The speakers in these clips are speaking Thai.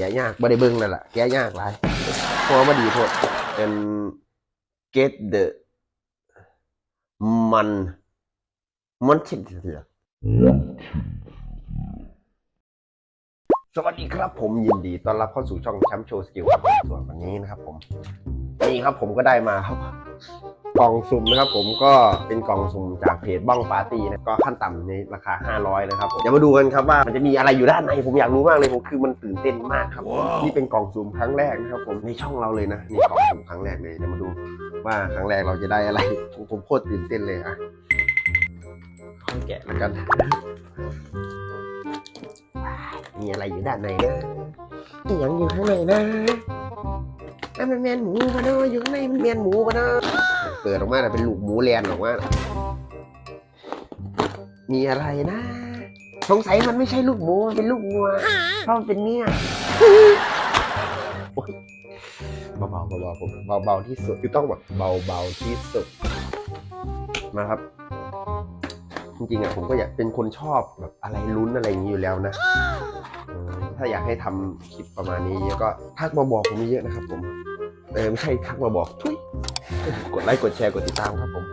แกะยากบ่ได้เบิ่งนั่นแหละแกะยากหลายเพราะว่าดีโพดเป็น get the มันมันทิดเถือสวัสดีครับผมยินดีต้อนรับเข้าสู่ช่องแชมป์โชว์สกิลครับส่วนวันนี้นะครับผม นี่ครับผมก็ได้มาครับ กล่องสุ่มนะครับผมก็เป็นกล่องสุ่มจากเพจบ้องปาร์ตี้นะก็ขั้นต่ำในราคา 500 นะครับผมเดี๋ยวมาดูกันครับว่ามันจะมีอะไรอยู่ด้านในผมอยากรู้มากเลยผมคือมันตื่นเต้นมากครับผมนี่เป็นกล่องสุ่มครั้งแรกนะครับผมในช่องเราเลยนะนี่กล่องสุ่มครั้งแรกเลยเดี๋ยวมาดูว่าครั้งแรกเราจะได้อะไรผมผมโคตรตื่นเต้นเลยอะค่อยแกะแล้วกัน มีอะไรอยู่ด้านในนะมีอย่างอยู่ข้างในนะ นั่นมันแมนหมูปะเนาะอยู่ข้างในมันแมนหมูปะเนาะเปิดออกมาแต่เป็นลูกหมูแลนออกมามีอะไรนะ สงสัยมันไม่ใช่ลูกหมูมันเป็นลูกงัวเพราะมันเป็นเนี่ยเบาๆเบาๆผมเบาๆที่สุดคือต้องแบบเบาๆที่สุดมาครับ จริงๆอะผมก็อยากเป็นคนชอบแบบอะไรลุ้นอะไรอย่างนี้อยู่แล้วนะถ้าอยากให้ทำคลิปประมาณนี้เยอะก็ทักมาบอกผมเยอะนะครับผม เออไม่ใช่ทักมาบอกทุยกดไลค์กดแชร์กดติดตามครับผม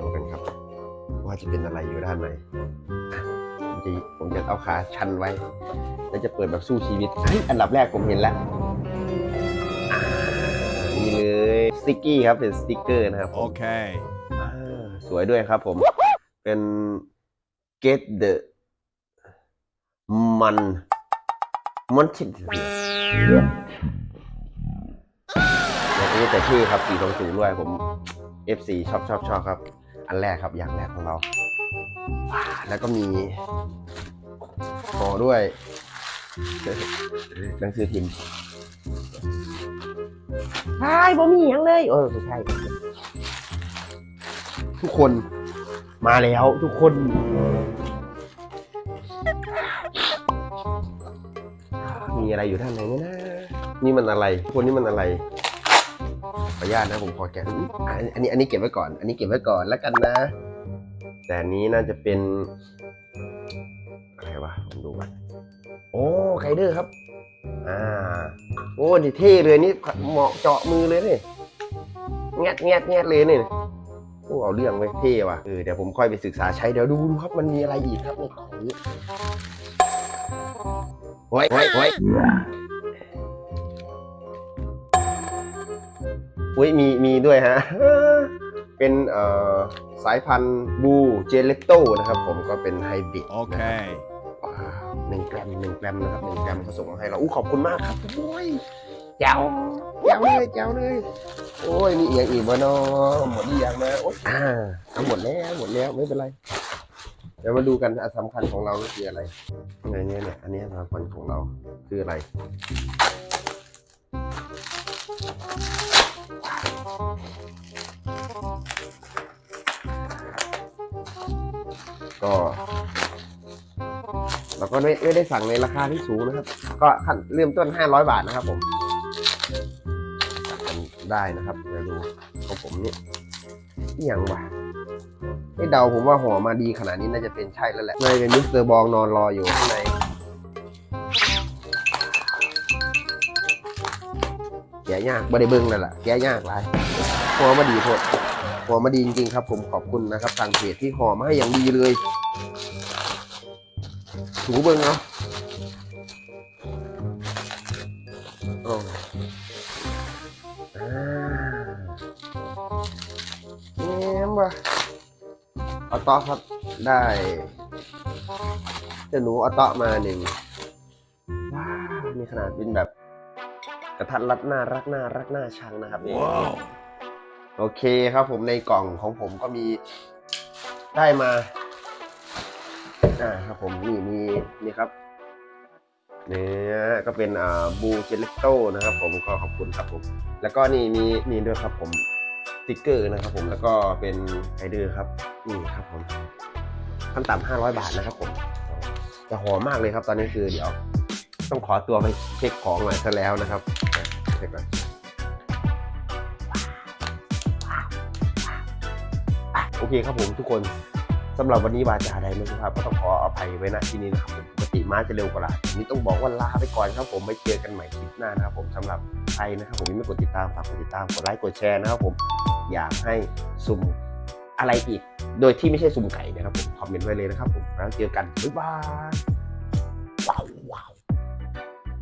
ดูกันครับ ว่าจะเป็นอะไรอยู่ด้านในอะผมจะผมจะเอาขาชันไว้ แล้วจะเปิดแบบสู้ชีวิตเฮ้ยอันดับแรกผมเห็นแล้วอ่านี่เลยสติกกี้ครับเป็นสติกเกอร์นะครับ Okay. อ่าสวยด้วยครับผมเป็น get the มัน มันชิดเดี๋ยวนี้แต่ที่ครับ4 2 0ด้วยผม F4 ชอบชอบชอบครับ อันแรกครับอย่างแรกของเรา แล้วก็มีห่อด้วยหนังสือพิมพ์ใช่ผมมีอย่างเลย เออไม่ใช่ ทุกคนมาแล้วทุกคน มีอะไรอยู่ด้านในนี่นะนี่มันอะไรคนนี่มันอะไรขออนุญาตนะผมขอแกะอันนี้อันนี้เก็บไว้ก่อน อันนี้เก็บไว้ก่อนแล้วกันนะ แต่นี้น่าจะเป็นอะไรวะผมดูก่อนโอ้ไคเดอร์ครับ อ่าโอ้ดีเท่เลยนี่เหมาะเจาะมือเลยนี่แงดแงดแงดเลยนี่โอ้เอาเรื่องไว้เท่ว่ะเออเดี๋ยวผมค่อยไปศึกษาใช้เดี๋ยวดูดูครับมันมีอะไรอีกครับในกล่องนี้ โอ้ยโอ้ยโอ้ยอุ้ยมีมีด้วยฮะ เป็นเอ่อสายพันธุ์บูเจเลตโตนะครับ ผมก็เป็นไฮบริด Okay. ว้าวหนึ่งแกรมหนึ่งแกรมนะครับหนึ่งแกรมเขาส่งมาให้เราอู้ขอบคุณมากครับโอ้ยแจ๋วแจ๋วเลยแจ๋วเลย โอ้ยมีเอียงอีกวะเนาะหมดหรือยังนะโอ้ยอ่าเอาหมดแล้วหมดแล้วไม่เป็นไรเดี๋ยวมาดูกันอันสำคัญของเราคืออะไรไงเนี่ยเนี่ยอันนี้สำคัญของเราคืออะไรก็เราก็ไม่ไม่ได้สั่งในราคาที่สูงนะครับ ก็ขั้นเริ่มต้น 500 บาทนะครับผมได้นะครับเดี๋ยวดูของผมนี่อย่างว่ะ ให้เดาผมว่าห่อมาดีขนาดนี้น่าจะเป็นใช่แล้วแหละน่าจะเป็นมิสเตอร์บองนอนรออยู่ข้างในแกะยากบ่ได้เบิ้งนั่นแหละแกะยากหลายห่อมาดีโพดห่อมาดีจริงๆครับ ผมขอบคุณนะครับทางเพจที่ห่อมาให้อย่างดีเลยถูเบิ้งเนาะโอ้อ่าเนี่ยว่ะ เอาเตาะครับได้เจะหนูเอาเตาะมาหนึ่งว้าวนี่ขนาดเป็นแบบ กระทัดรัดน่ารักน่ารักน่าชังนะครับนี่ Wow. โอเคครับผมในกล่องของผมก็มีได้มาอ่าครับผมนี่มีนี่ครับเนื้อก็เป็นอ่าบูเจลิโตนะครับผมก็ขอบคุณครับผม แล้วก็นี่มีนี่ด้วยครับผมสติกเกอร์นะครับผมแล้วก็เป็นไฮเดอร์ครับ นี่ครับผมขั้นต่ำห้าร้อยบาทนะครับผมจะหอมมากเลยครับตอนนี้คือเดี๋ยว ต้องขอตัวไปเช็คของหน่อยซะแล้วนะครับเช็คก่อนโอเคครับผมทุกคนสำหรับวันนี้บาจาใดไม่สุภาบก็ต้องขออภัยไว้ณที่นี้นะครับผมปกติม้าจะเร็วกว่าลาทีนี้ต้องบอกว่าลาไปก่อนครับผมไม่เจอกันใหม่คลิปหน้านะครับผมสำหรับใครนะครับผมยังไม่กดติดตามฝากกดติดตามกดไลค์กดแชร์นะครับผมอยากให้สุ่มอะไรอีก โดยที่ไม่ใช่สุ่มไก่นะครับผมคอมเมนต์ไว้เลยนะครับผมแล้วเจอกันบ๊ายบาย